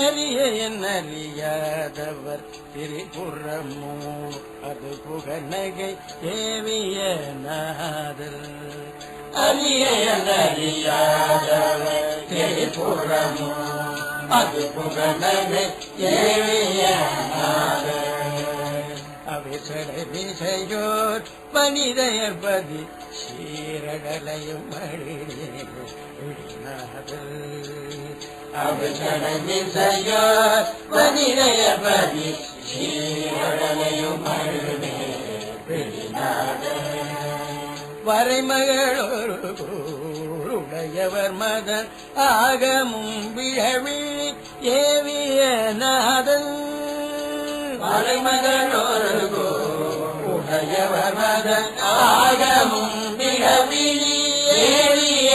அறிய என் அறியாதவர் திரிபுறமோ அது புகநகை தேவிய நாதர். அறிய என் அறியாதவர் திரிபுறமோ அது புகநகை தேவிய நாதல் அவிசடை விசையோர் மனிதயபதி சீரடலையும் மழிநாதல் அவிசடை விசையோர் மனிதயபதி சீரடலையும் வரைமகளொரு கூருடையவர் மதன் ஆகமும் விழவி ஏவிய நாதன் மலைமகளொரு உடையவர் மதன் ஆகமும் விழவிழி ஏறிய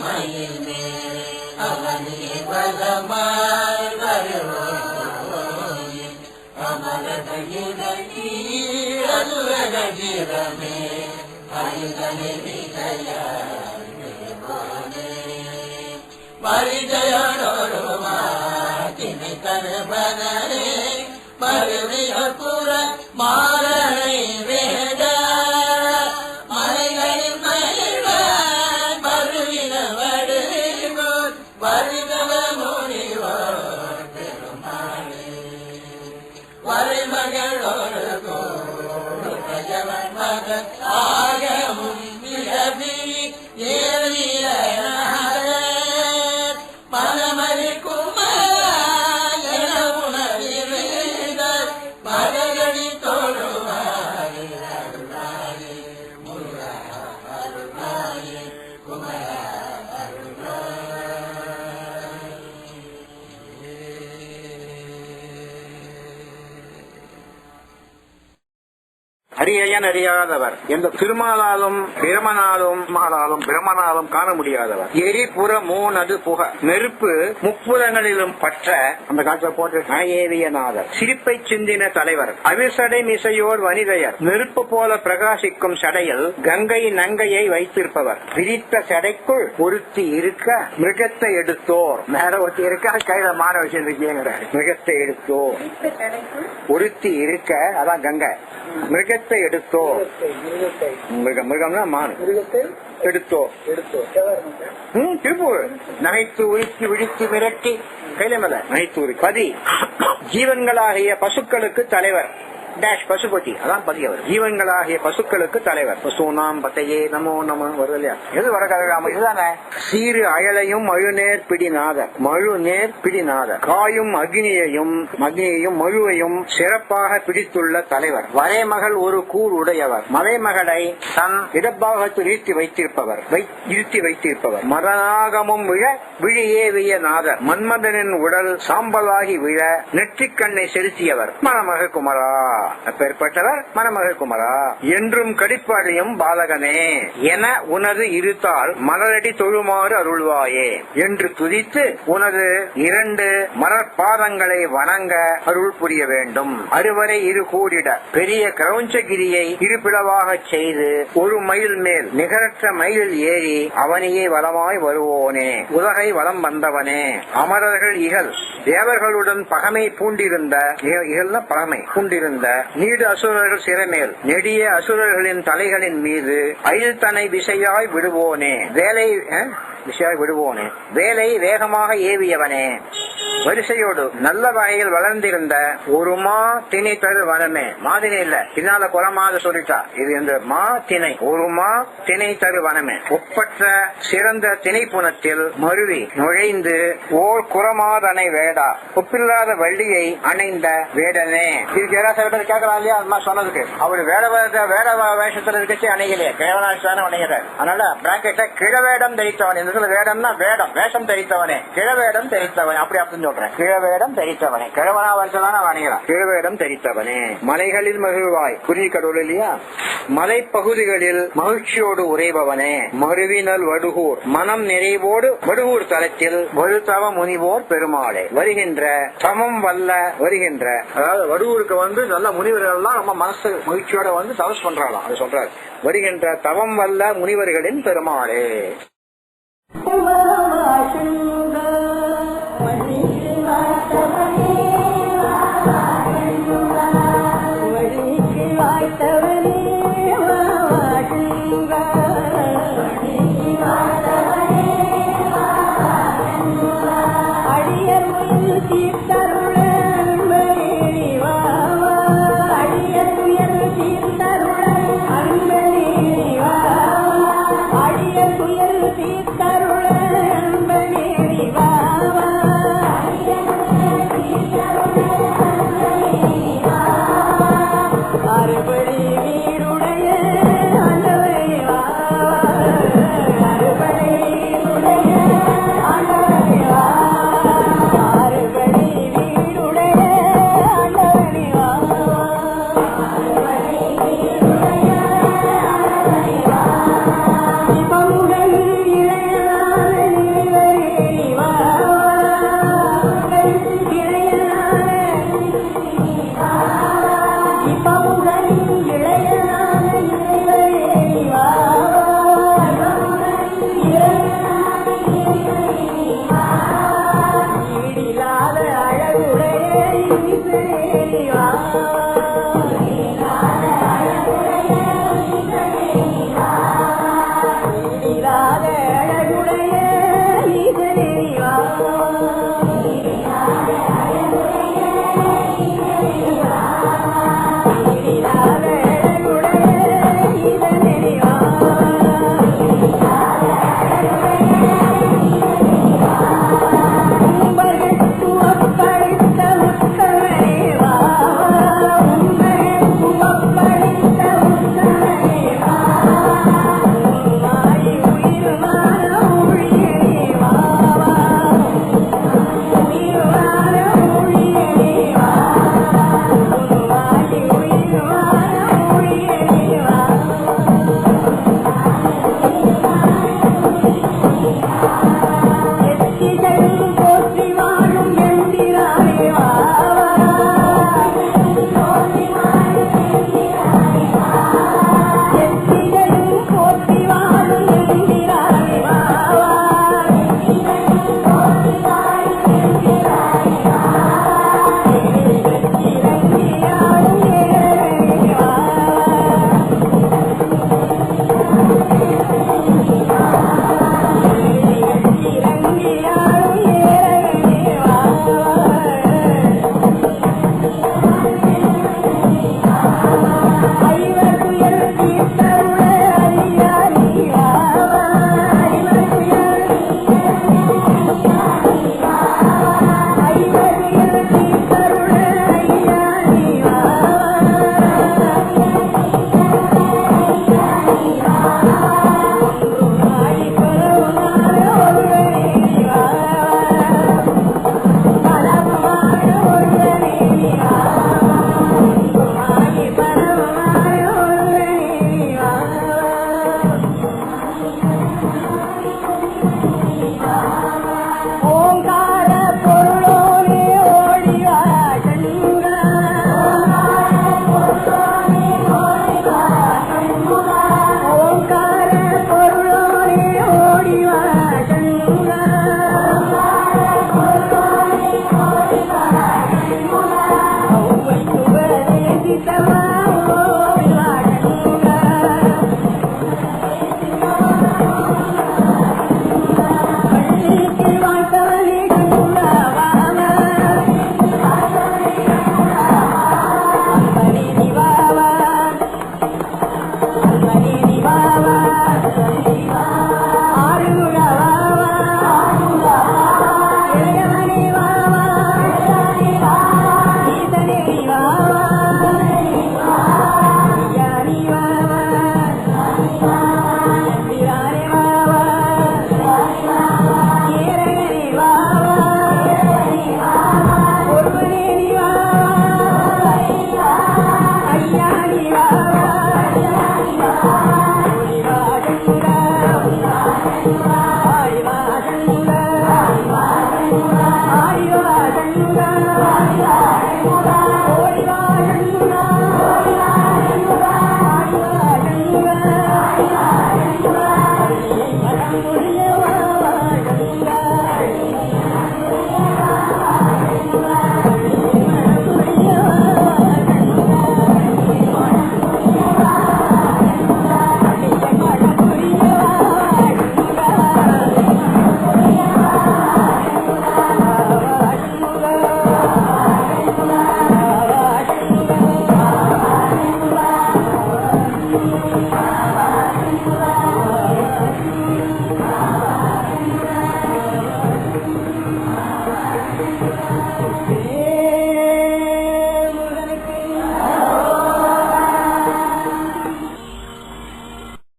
মায়ের মেয়ে আমার বালা মার বারে আমার দাগি দাগি আল্লাহ দাগি তিনি তার বানারে মারে அரியன் அறியாதவர் எந்த திருமாலாலும் பிரமனாலும் மாலாலும் பிரமனாலும் காண முடியாதவர். எரிபுற மூனது புக. நெருப்பு முப்புறங்களிலும் பற்ற. அந்த காட்சியை போட்டு நாயேவியநாதர் சிரிப்பை சிந்தின தலைவர். அவிசடை மிசையோர் வனிதையர் நெருப்பு போல பிரகாசிக்கும் சடையில் கங்கை நங்கையை வைத்திருப்பவர். விரித்த சடைக்குள் ஒருத்தி இருக்க மிருகத்தை எடுத்தோர். மேல ஒருத்தி இருக்க? கையில மான வச்சிருக்கீங்கிற மிருகத்தை எடுத்தோர். ஒருத்தி இருக்க அதான் கங்கை. மிருகத்தை எடுத்தோ? மிருகம் மிருகம்னா மான். எடுத்தோ? ம், திருப்பூர். நகைத்து உருக்கி விழித்து மிரட்டி. கையில மேல. நகைத்து உருக்கி பதி. ஜீவன்களாகிய பசுக்களுக்கு தலைவர். டேஷ் பசுபதி. அதான் பதி அவர் ஜீவன்களாகிய பசுக்களுக்கு தலைவர். பசுனாம் பத்தையே நமோ நம வருது இல்லையா? எது வரகாம இதுதானே? சீரு அயலையும் மழுநேர் பிடிநாதர். மழுநேர் பிடிநாதர். காயும் அக்னியையும் அக்னியையும் மழுவையும் சிறப்பாக பிடித்துள்ள தலைவர். வரைமகள் ஒரு கூர் உடையவர். மலைமகளை தன் இடப்பாகத்தில் இருத்தி வைத்திருப்பவர். இருத்தி வைத்திருப்பவர். மதனாகமும் விழ விழியேவிய நாதர். மன்மதனின் உடல் சாம்பலாகி விழ நெற்றிக்கண்ணை செலுத்தியவர். மணமக குமரா. அப்பேற்பட்டவர் மணமகள் குமரா. என்றும் கடிப்பாளையும் பாலகனே. என உனது இருத்தால் மலரடி தொழுமாறு அருள்வாயே. என்று துதித்து உனது இரண்டு மலர்பாதங்களை வணங்க அருள் புரிய வேண்டும். அறுவரை இரு கூடிட பெரிய கிரௌஞ்சகிரியை இருப்பிளவாக செய்து ஒரு மைல் மேல் நிகரற்ற மயில் ஏறி அவனையே வளமாய் வருவோனே. உலகை வலம் வந்தவனே. அமரர்கள் இகழ். தேவர்களுடன் பகமை பூண்டிருந்த இக- பகமை பூண்டிருந்த நீடு அசுரர்கள் சிறமேல் நெடிய அசுரர்களின் தலைகளின் மீது அயில்தனை விசையாய் விடுவோனே வேலை விசையாய் விடுவோனே வேலை வேகமாக ஏவியவனே. வரிசையோடு நல்ல வகையில் வளர்ந்திருந்த ஒரு மா திணை பெரு வனமே மாதிரி இல்ல. பின்னால குலமாக சொல்லிட்டா. இது இந்த மா திணை. ஒரு மா திணை தரு வனமே ஒப்பற்ற சிறந்த திணைப்புணத்தில் மருவி நுழைந்து ஓர் குரமாதனை வேடா. ஒப்பில்லாத வள்ளியை அணைந்த வேடனே. இது ஜெராச கேட்கலாம் இல்லையா? அம்மா சொன்னதுக்கு. அவர் வேற வேற வேஷத்துல இருக்கச்சு அணைகலையே கேவலாசான அணைகிறார் அதனால பிராக்கெட்ட கிழவேடம் தரித்தவன். இந்த வேடம்னா வேடம். வேஷம் தரித்தவனே. கிழவேடம் தரித்தவன். அப்படி அப்படி சொல்றேன். கிழவேடம் தெரித்தவனே. கிழவனா வருஷம் வணிகலாம் கிழவேடம் தெரித்தவனே. மலைகளில் மகிழ்வாய். குருவி கடவுள் இல்லையா? மலைப்பகுதிகளில் மகிழ்ச்சியோடு உறைபவனே. மருவினல் வடுகூர். மனம் நிறைவோடு வடுகூர் தளத்தில் வலுத்தவ முனிவோர் பெருமாளே. வருகின்ற சமம் வல்ல வருகின்ற அதாவது வடுகூருக்கு வந்து நல்ல முனிவர்கள் எல்லாம் ரொம்ப மனசு மகிழ்ச்சியோட வந்து தவஸ் பண்றாங்களாம் அது சொல்றாரு. வருகின்ற தவம் வல்ல முனிவர்களின் பெருமாளே.